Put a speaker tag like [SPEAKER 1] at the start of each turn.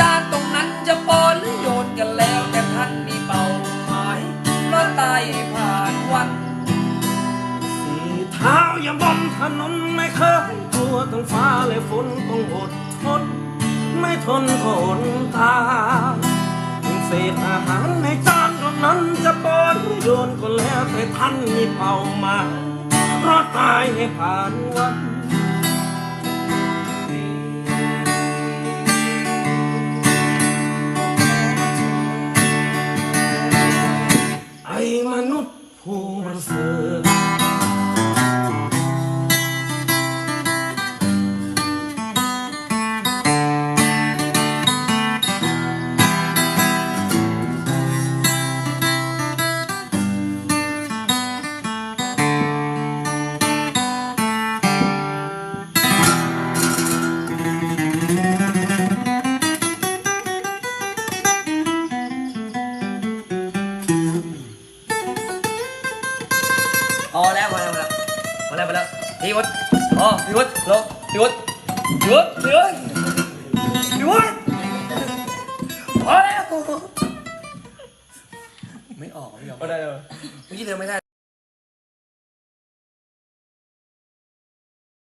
[SPEAKER 1] จานตรงนั้นจะปอนหรือโยนกันแล้ว แต่ท่านมีเป่าหมายเพราะตายผ่านวัน
[SPEAKER 2] สี่เท้าอย่าบ่มถนนไม่เคยกลัวทั้งฟ้าและฝนต้องอดทน ไม่ทนก็อดตาถึเศษอาหารในจานตรงนั้นจะปอนหรือโยนกันแล้วแต่ท่านมีเป่ามาเพราะตายให้ผ่านวัน ผู้ป
[SPEAKER 1] อแล้วพอแล้วพอแล้วพอแล้วพอแล้วพี่วุฒิอ๋อพี่วุฒิลงพี่วุฒิพี่วุฒิพี่วุฒิพี่วุฒิพอแล้วไม่ออกไม่ออกก็ได้เลยเมื่อกี้เธอไม่ได้